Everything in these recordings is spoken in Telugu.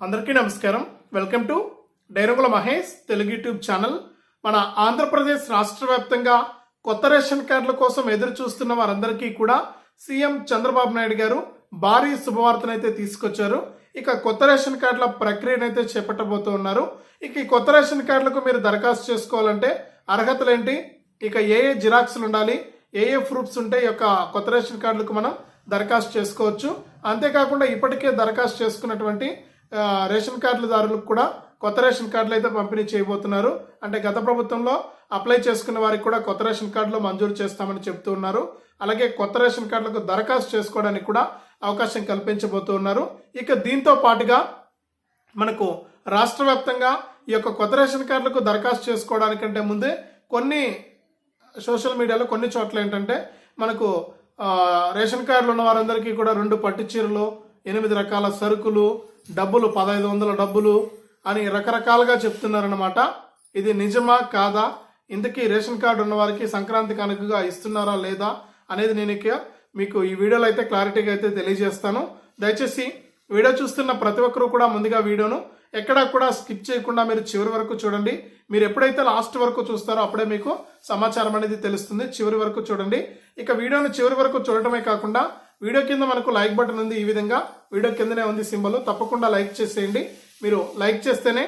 అందరికీ నమస్కారం. Welcome to Dairagula Mahesh Telugu YouTube channel. మన ఆంధ్రప్రదేశ్ రాష్ట్ర వ్యాప్తంగా కొత్త రేషన్ కార్డుల కోసం ఎదురు చూస్తున్న వారందరికీ కూడా సీఎం చంద్రబాబు నాయుడు గారు భారీ శుభవార్తనైతే తీసుకొచ్చారు. ఇక కొత్త రేషన్ కార్డుల ప్రక్రియనైతే చేపట్టబోతూ ఉన్నారు ఇక ఈ కొత్త రేషన్ కార్డులకు మీరు దరఖాస్తు చేసుకోవాలంటే అర్హతలు ఏంటి ఇక ఏ ఏ జిరాక్స్లు ఉండాలి? ఏ ఏ ప్రూఫ్స్ ఉంటే ఈ యొక్క కొత్త రేషన్ కార్డులకు మనం దరఖాస్తు చేసుకోవచ్చు. అంతేకాకుండా ఇప్పటికే దరఖాస్తు చేసుకున్నటువంటి రేషన్ రేషన్ కార్డులదారులకు కూడా కొత్త రేషన్ కార్డులు అయితే పంపిణీ చేయబోతున్నారు. అంటే గత ప్రభుత్వంలో అప్లై చేసుకున్న వారికి కూడా కొత్త రేషన్ కార్డులు మంజూరు చేస్తామని చెప్తూ ఉన్నారు. అలాగే కొత్త రేషన్ కార్డులకు దరఖాస్తు చేసుకోవడానికి కూడా అవకాశం కల్పించబోతూ ఉన్నారు ఇక దీంతో పాటుగా మనకు రాష్ట్ర వ్యాప్తంగా ఈ యొక్క కొత్త రేషన్ కార్డులకు దరఖాస్తు చేసుకోవడానికంటే ముందే కొన్ని సోషల్ మీడియాలో కొన్ని చోట్ల ఏంటంటే మనకు రేషన్ కార్డులు ఉన్న వారందరికీ కూడా రెండు పట్టు చీరలు ఎనిమిది రకాల సరుకులు డబ్బులు పదహైదు వందల డబ్బులు అని రకరకాలుగా చెప్తున్నారనమాట ఇది నిజమా కాదా? ఇంతకీ రేషన్ కార్డు ఉన్న వారికి సంక్రాంతి కనుకగా ఇస్తున్నారా లేదా అనేది నేను మీకు ఈ వీడియోలో అయితే క్లారిటీగా అయితే తెలియజేస్తాను. దయచేసి వీడియో చూస్తున్న ప్రతి ఒక్కరూ కూడా ముందుగా వీడియోను ఎక్కడా కూడా స్కిప్ చేయకుండా మీరు చివరి వరకు చూడండి. మీరు ఎప్పుడైతే లాస్ట్ వరకు చూస్తారో అప్పుడే మీకు సమాచారం అనేది తెలుస్తుంది. చివరి వరకు చూడండి. ఇక వీడియోను చివరి వరకు చూడటమే కాకుండా వీడియో కింద మనకు లైక్ బటన్ ఉంది ఈ విధంగా. వీడియో కిందనే ఉంది సింబల్. తప్పకుండా లైక్ చేసేయండి. మీరు లైక్ చేస్తేనే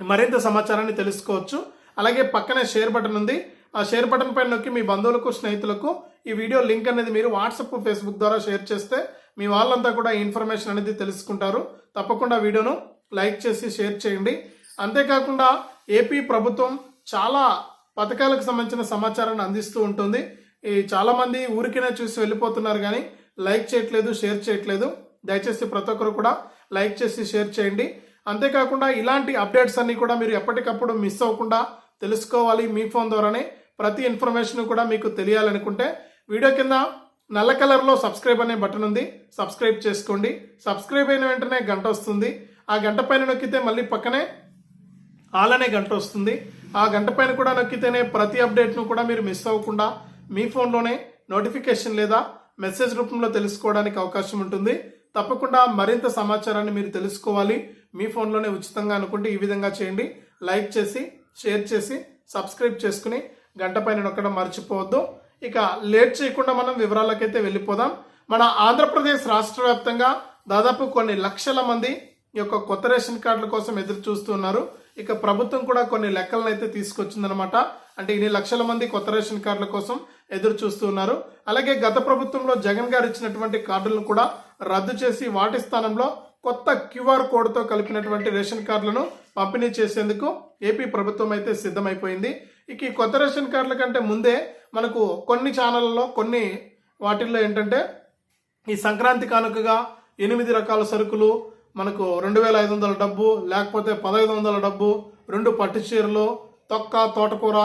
మరింత సమాచారాన్ని తెలుసుకోవచ్చు. అలాగే పక్కనే షేర్ బటన్ ఉంది. ఆ షేర్ బటన్ పైన నొక్కి మీ బంధువులకు స్నేహితులకు ఈ వీడియో లింక్ అనేది మీరు వాట్సాప్ ఫేస్బుక్ ద్వారా షేర్ చేస్తే మీ వాళ్ళంతా కూడా ఈ ఇన్ఫర్మేషన్ అనేది తెలుసుకుంటారు. తప్పకుండా వీడియోను లైక్ చేసి షేర్ చేయండి. అంతేకాకుండా ఏపీ ప్రభుత్వం చాలా పథకాలకు సంబంధించిన సమాచారాన్ని అందిస్తూ ఉంటుంది. ఈ ఊరికైనా ఊరికినే చూసి వెళ్ళిపోతున్నారు కానీ లైక్ చేయట్లేదు షేర్ చేయట్లేదు. దయచేసి ప్రతి ఒక్కరు కూడా లైక్ చేసి షేర్ చేయండి. అంతేకాకుండా ఇలాంటి అప్డేట్స్ అన్నీ కూడా మీరు ఎప్పటికప్పుడు మిస్ అవ్వకుండా తెలుసుకోవాలి మీ ఫోన్ ద్వారానే. ప్రతి ఇన్ఫర్మేషన్ కూడా మీకు తెలియాలనుకుంటే వీడియో కింద నల్ల కలర్లో సబ్స్క్రైబ్ అనే బటన్ ఉంది. సబ్స్క్రైబ్ చేసుకోండి. సబ్స్క్రైబ్ అయిన వెంటనే గంట వస్తుంది. ఆ గంట పైన నొక్కితే మళ్ళీ పక్కనే ఆల్ అనే గంట వస్తుంది. ఆ గంట పైన కూడా నొక్కితేనే ప్రతి అప్డేట్ను కూడా మీరు మిస్ అవ్వకుండా మీ ఫోన్లోనే నోటిఫికేషన్ లేదా మెసేజ్ రూపంలో తెలుసుకోవడానికి అవకాశం ఉంటుంది. తప్పకుండా మరింత సమాచారాన్ని మీరు తెలుసుకోవాలి. మీ ఫోన్లోనే ఉచితంగా అనుకుంటే ఈ విధంగా చేయండి. లైక్ చేసి షేర్ చేసి సబ్స్క్రైబ్ చేసుకుని గంట పైన నొక్కడం మర్చిపోవద్దు. ఇక లేట్ చేయకుండా మనం వివరాలకైతే వెళ్ళిపోదాం. మన ఆంధ్రప్రదేశ్ రాష్ట్ర వ్యాప్తంగా దాదాపు కొన్ని లక్షల మంది ఈ యొక్క కొత్త రేషన్ కార్డుల కోసం ఎదురు చూస్తున్నారు ఇక ప్రభుత్వం కూడా కొన్ని లెక్కలను అయితే తీసుకొచ్చిందనమాట అంటే ఇన్ని లక్షల మంది కొత్త రేషన్ కార్డుల కోసం ఎదురు చూస్తున్నారు అలాగే గత ప్రభుత్వంలో జగన్ గారు ఇచ్చినటువంటి కార్డులను కూడా రద్దు చేసి వాటి స్థానంలో కొత్త క్యూఆర్ కోడ్తో కలిపినటువంటి రేషన్ కార్డులను పంపిణీ చేసేందుకు ఏపీ ప్రభుత్వం అయితే సిద్ధమైపోయింది. ఇక ఈ కొత్త రేషన్ కార్డుల కంటే ముందే మనకు కొన్ని ఛానళ్ళలో కొన్ని వాటిల్లో ఏంటంటే ఈ సంక్రాంతి కానుకగా ఎనిమిది రకాల సరుకులు మనకు రెండు వేల ఐదు వందల డబ్బు లేకపోతే పదహైదు వందల డబ్బు రెండు పట్టు చీరలు తొక్క తోటకూర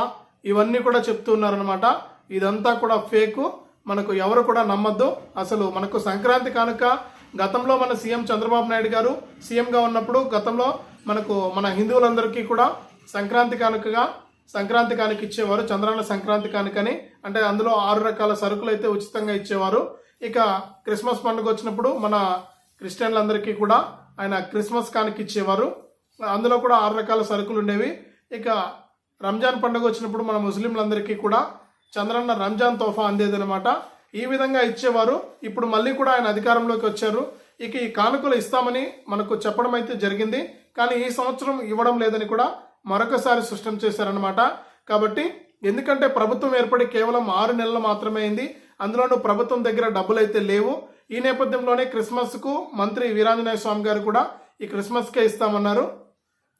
ఇవన్నీ కూడా చెప్తున్నారనమాట ఇదంతా కూడా ఫేకు. మనకు ఎవరు కూడా నమ్మద్దు. అసలు మనకు సంక్రాంతి కానుక గతంలో మన సీఎం చంద్రబాబు నాయుడు గారు సీఎంగా ఉన్నప్పుడు గతంలో మనకు మన హిందువులందరికీ కూడా సంక్రాంతి కానుకగా సంక్రాంతి కానుక ఇచ్చేవారు చంద్రాల సంక్రాంతి కానుకని. అంటే అందులో ఆరు రకాల సరుకులు అయితే ఉచితంగా ఇచ్చేవారు. ఇక క్రిస్మస్ పండుగ వచ్చినప్పుడు మన క్రిస్టియన్లందరికీ కూడా ఆయన క్రిస్మస్ కానుక ఇచ్చేవారు. అందులో కూడా ఆరు రకాల సరుకులు ఉండేవి. ఇక రంజాన్ పండుగ వచ్చినప్పుడు మన ముస్లింలందరికీ కూడా చంద్రన్న రంజాన్ తోఫా అందేదనమాట ఈ విధంగా ఇచ్చేవారు. ఇప్పుడు మళ్ళీ కూడా ఆయన అధికారంలోకి వచ్చారు. ఇక ఈ కానుకలు ఇస్తామని మనకు చెప్పడం అయితే జరిగింది. కానీ ఈ సంవత్సరం ఇవ్వడం లేదని కూడా మరొకసారి స్పష్టం చేశారనమాట కాబట్టి ఎందుకంటే ప్రభుత్వం ఏర్పడి కేవలం ఆరు నెలలు మాత్రమే అయింది. అందులోనూ ప్రభుత్వం దగ్గర డబ్బులు అయితే లేవు. ఈ నేపథ్యంలోనే క్రిస్మస్కు మంత్రి వీరాంజనేయ స్వామి గారు కూడా ఈ క్రిస్మస్కే ఇస్తామన్నారు.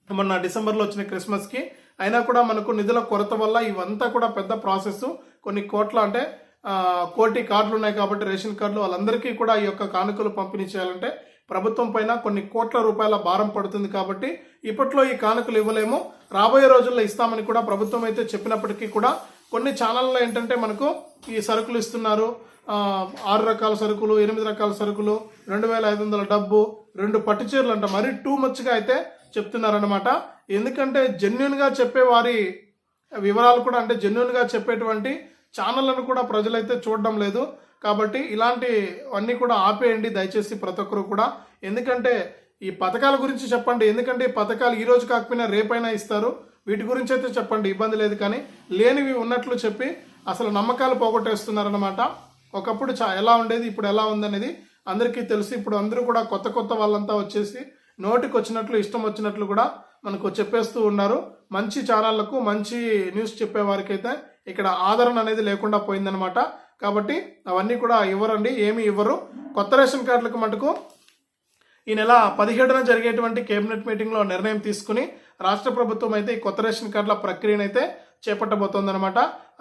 మొన్న డిసెంబర్లో వచ్చిన క్రిస్మస్కి అయినా కూడా మనకు నిధుల కొరత వల్ల ఇవంతా కూడా పెద్ద ప్రాసెస్. కొన్ని కోట్ల అంటే కోటి కార్డులు ఉన్నాయి కాబట్టి రేషన్ కార్డులు వాళ్ళందరికీ కూడా ఈ యొక్క కానుకలు పంపిణీ చేయాలంటే ప్రభుత్వం పైన కొన్ని కోట్ల రూపాయల భారం పడుతుంది కాబట్టి ఇప్పట్లో ఈ కానుకలు ఇవ్వలేము. రాబోయే రోజుల్లో ఇస్తామని కూడా ప్రభుత్వం అయితే చెప్పినప్పటికీ కూడా కొన్ని ఛానల్లో ఏంటంటే మనకు ఈ సరుకులు ఇస్తున్నారు. ఆరు రకాల సరుకులు ఎనిమిది రకాల సరుకులు రెండు వేల ఐదు వందల డబ్బు రెండు పట్టు చీరలు అంట. మరీ టూ మచ్గా అయితే చెప్తున్నారనమాట ఎందుకంటే జెన్యున్గా చెప్పే వారి వివరాలు కూడా అంటే జెన్యున్గా చెప్పేటువంటి ఛానళ్ళను కూడా ప్రజలైతే చూడడం లేదు. కాబట్టి ఇలాంటివన్నీ కూడా ఆపేయండి దయచేసి ప్రతి ఒక్కరు కూడా. ఎందుకంటే ఈ పథకాల గురించి చెప్పండి. ఎందుకంటే ఈ పథకాలు ఈ రోజు కాకపోయినా రేపైనా ఇస్తారు. వీటి గురించి అయితే చెప్పండి. ఇబ్బంది లేదు కానీ లేనివి ఉన్నట్లు చెప్పి అసలు నమ్మకాలు పోగొట్టేస్తున్నారనమాట ఒకప్పుడు చా ఎలా ఉండేది ఇప్పుడు ఎలా ఉందనేది అందరికీ తెలుసు. ఇప్పుడు అందరూ కూడా కొత్త కొత్త వాళ్ళంతా వచ్చేసి నోటికి వచ్చినట్లు ఇష్టం వచ్చినట్లు కూడా మనకు చెప్పేస్తూ ఉన్నారు. మంచి ఛానళ్ళకు మంచి న్యూస్ చెప్పేవారికైతే ఇక్కడ ఆదరణ అనేది లేకుండా పోయిందనమాట కాబట్టి అవన్నీ కూడా ఇవ్వరండి ఏమి ఇవ్వరు. కొత్త రేషన్ కార్డులకు మటుకు ఈ నెల పదిహేడున జరిగేటువంటి కేబినెట్ మీటింగ్లో నిర్ణయం తీసుకుని రాష్ట్ర ప్రభుత్వం అయితే ఈ కొత్త రేషన్ కార్డుల ప్రక్రియను అయితే చేపట్టబోతోందనమాట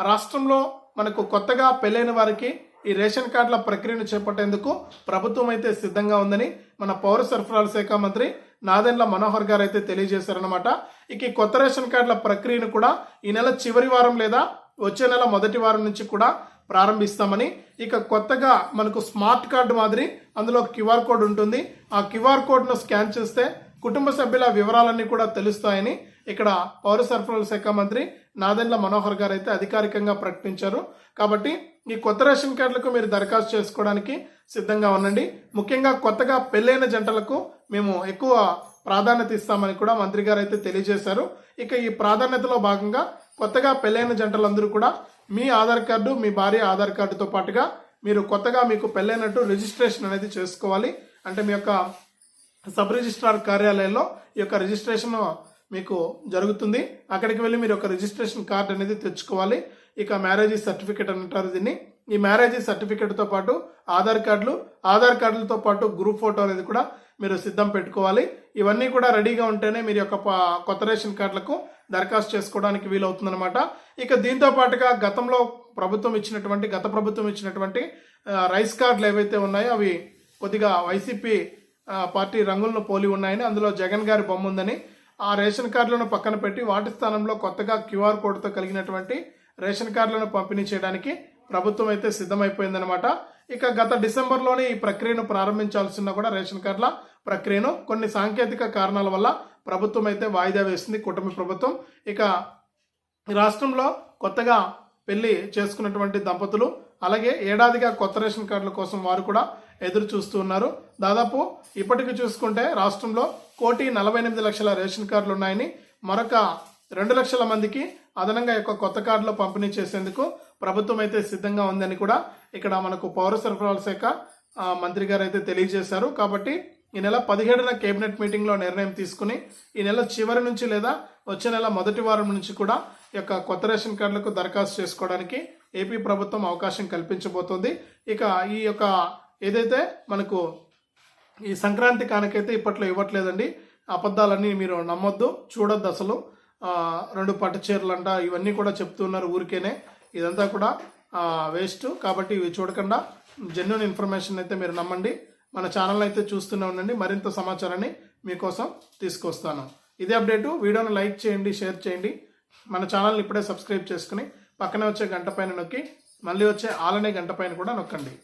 రాష్ట్రంలో మనకు కొత్తగా పెళ్ళైన వారికి ఈ రేషన్ కార్డుల ప్రక్రియను చేపట్టేందుకు ప్రభుత్వం అయితే సిద్ధంగా ఉందని మన పౌర సరఫరాల శాఖ మంత్రి నాదెండ్ల మనోహర్ గారు అయితే తెలియజేశారనమాట ఇక ఈ కొత్త రేషన్ కార్డుల ప్రక్రియను కూడా ఈ నెల చివరి వారం లేదా వచ్చే నెల మొదటి వారం నుంచి కూడా ప్రారంభిస్తామని ఇక కొత్తగా మనకు స్మార్ట్ కార్డు మాదిరి అందులో క్యూఆర్ కోడ్ ఉంటుంది. ఆ క్యూఆర్ కోడ్ను స్కాన్ చేస్తే కుటుంబ సభ్యుల వివరాలన్నీ కూడా తెలుస్తాయని ఇక్కడ పౌర సరఫరాల శాఖ మంత్రి నాదెండ్ల మనోహర్ గారు అయితే అధికారికంగా ప్రకటించారు. కాబట్టి ఈ కొత్త రేషన్ కార్డులకు మీరు దరఖాస్తు చేసుకోవడానికి సిద్ధంగా ఉండండి. ముఖ్యంగా కొత్తగా పెళ్ళైన జంటలకు మేము ఎక్కువ ప్రాధాన్యత ఇస్తామని కూడా మంత్రి గారు అయితే తెలియజేశారు. ఇక ఈ ప్రాధాన్యతలో భాగంగా కొత్తగా పెళ్ళైన జంటలందరూ కూడా మీ ఆధార్ కార్డు మీ భార్య ఆధార్ కార్డుతో పాటుగా మీరు కొత్తగా మీకు పెళ్ళైనట్టు రిజిస్ట్రేషన్ అనేది చేసుకోవాలి. అంటే మీ యొక్క సబ్ రిజిస్ట్రార్ కార్యాలయంలో ఈ యొక్క రిజిస్ట్రేషన్ మీకు జరుగుతుంది. అక్కడికి వెళ్ళి మీరు ఒక రిజిస్ట్రేషన్ కార్డు అనేది తెచ్చుకోవాలి. ఇక మ్యారేజ్ సర్టిఫికేట్ అని అంటారు దీన్ని. ఈ మ్యారేజ్ సర్టిఫికేట్తో పాటు ఆధార్ కార్డులు ఆధార్ కార్డులతో పాటు గ్రూప్ ఫోటో అనేది కూడా మీరు సిద్ధం పెట్టుకోవాలి. ఇవన్నీ కూడా రెడీగా ఉంటేనే మీరు యొక్క కొత్త రేషన్ కార్డులకు దరఖాస్తు చేసుకోవడానికి వీలవుతుందన్నమాట. ఇక దీంతో పాటుగా గతంలో ప్రభుత్వం ఇచ్చినటువంటి గత ప్రభుత్వం ఇచ్చినటువంటి రైస్ కార్డులు ఏవైతే ఉన్నాయో అవి కొద్దిగా వైసీపీ పార్టీ రంగులను పోలి ఉన్నాయని అందులో జగన్ గారి బొమ్మ ఉందని ఆ రేషన్ కార్డులను పక్కన పెట్టి వాటి స్థానంలో కొత్తగా క్యూఆర్ కోడ్తో కలిగినటువంటి రేషన్ కార్డులను పంపిణీ చేయడానికి ప్రభుత్వం అయితే సిద్ధమైపోయిందనమాట ఇక గత డిసెంబర్లోనే ఈ ప్రక్రియను ప్రారంభించాల్సిన కూడా రేషన్ కార్డుల ప్రక్రియను కొన్ని సాంకేతిక కారణాల వల్ల ప్రభుత్వం అయితే వాయిదా వేసింది కుటుంబ ప్రభుత్వం. ఇక రాష్ట్రంలో కొత్తగా పెళ్ళి చేసుకున్నటువంటి దంపతులు అలాగే ఏడాదిగా కొత్త రేషన్ కార్డుల కోసం వారు కూడా ఎదురు చూస్తూ ఉన్నారు. దాదాపు ఇప్పటికి చూసుకుంటే రాష్ట్రంలో కోటి నలభై ఎనిమిది లక్షల రేషన్ కార్డులు ఉన్నాయని మరొక రెండు లక్షల మందికి అదనంగా ఈ యొక్క కొత్త కార్డులో పంపిణీ చేసేందుకు ప్రభుత్వం అయితే సిద్ధంగా ఉందని కూడా ఇక్కడ మనకు పౌర సరఫరాల శాఖ మంత్రి గారు అయితే తెలియజేశారు. కాబట్టి ఈ నెల పదిహేడున కేబినెట్ మీటింగ్లో నిర్ణయం తీసుకుని ఈ నెల చివరి నుంచి లేదా వచ్చే నెల మొదటి వారం నుంచి కూడా యొక్క కొత్త రేషన్ కార్డులకు దరఖాస్తు చేసుకోవడానికి ఏపీ ప్రభుత్వం అవకాశం కల్పించబోతోంది. ఇక ఈ యొక్క ఏదైతే మనకు ఈ సంక్రాంతి కానుకైతే ఇప్పట్లో ఇవ్వట్లేదండి. అబద్ధాలన్నీ మీరు నమ్మొద్దు చూడొద్దు అసలు. రెండు పట్టు చీరలంట ఇవన్నీ కూడా చెప్తున్నారు ఊరికేనే. ఇదంతా కూడా వేస్ట్ కాబట్టి ఇవి చూడకుండా జెన్యున్ ఇన్ఫర్మేషన్ అయితే మీరు నమ్మండి. మన ఛానల్ అయితే చూస్తూనే ఉండండి. మరింత సమాచారాన్ని మీకోసం తీసుకొస్తాను. ఇదే అప్డేటు వీడియోను లైక్ చేయండి షేర్ చేయండి. మన ఛానల్ని ఇప్పుడే సబ్స్క్రైబ్ చేసుకుని పక్కనే వచ్చే గంట పైన నొక్కి మళ్ళీ వచ్చే ఆలనే గంట పైన కూడా నొక్కండి.